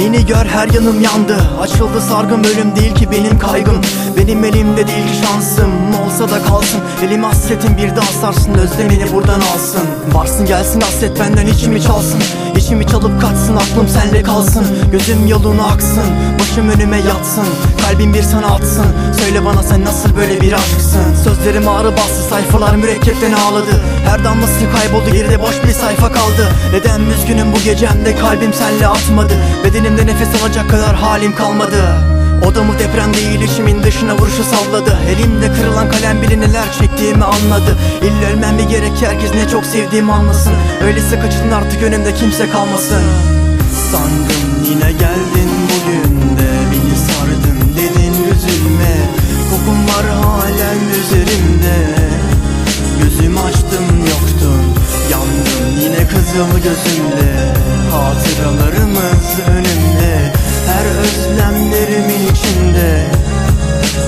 Beni gör her yanım yandı. Açıldı sargım ölüm değil ki benim kaygım. Benim elimde değil ki şansım. Olsa da kalsın. Elim hasretin bir daha sarsın. Özlemini buradan alsın. Varsın gelsin hasret benden içimi çalsın. İçimi çalıp kaçsın aklım senle kalsın. Gözüm yolunu aksın. Başım önüme yatsın Kalbim bir sana atsın. Söyle bana sen nasıl böyle bir aşksın Sözlerim ağrı bastı sayfalar mürekkepten ağladı. Her damlası kayboldu geride boş bir sayfa kaldı. Neden üzgünüm bu gecemde kalbim senle atmadı? Bedenimde nefes alacak kadar halim kalmadı. Odamı deprem değil içimin dışına vuruşu salladı. Elimde kırılan kalem bile neler çektiğimi anladı. İlla ölmem mi gerek herkes ne çok sevdiğimi anlasın. Öyleyse kaçın artık önümde kimse kalmasın. Sandım yine geldin kızıl gözümle Hatıralarımız önümde Her özlemlerimin içinde.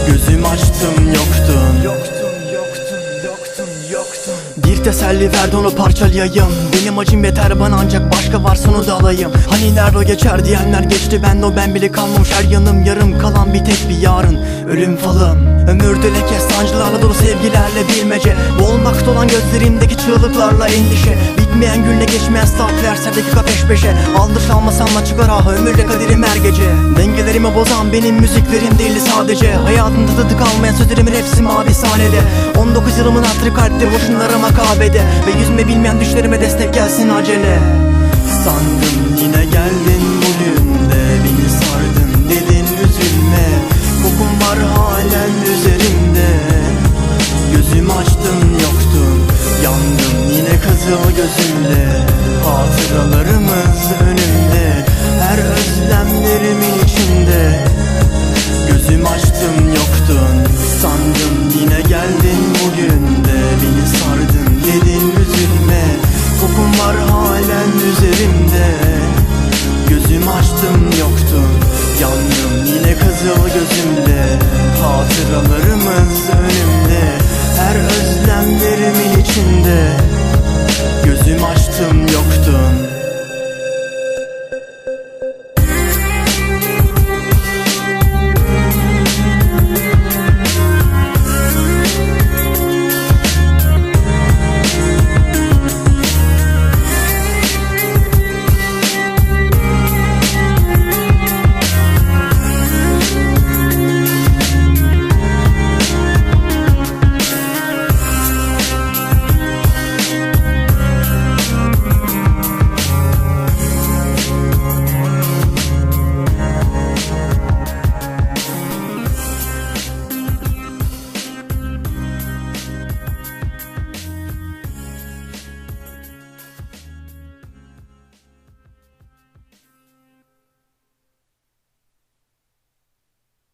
Gözüm açtım yoktun. Yoktun yoktun yoktun yoktun. Bir teselli verdi onu parçalayayım. Benim acım yeter bana ancak başka varsa onu da alayım. Hani nerede geçer diyenler geçti ben o ben bile kalmamış. Her yanım yarım kalan bir tek bir yarın. Ölüm falım Ömürde leke sancılarla dolu sevgilerle bilmece. Boğulmakta olan gözlerimdeki çığlıklarla endişe. Bitmeyen günle geçmeyen saatler ser dakika peş peşe. Aldır almasam çıkar ah ömürle kaderim her gece. Dengelerimi bozan benim müziklerim değildi sadece. Hayatımda tadı kalmayan sözlerimin hepsi mavi sahnede. 19 yılımın hatırı kalpte boşunlarıma kahvede Ve yüzme bilmeyen düşlerime destek gelsin acele. Sandım Gözüm açtım yoktun Yandım yine kızıl gözümle Hatıralarımız önümde. Her özlemlerimin içinde. Gözüm açtım yoktun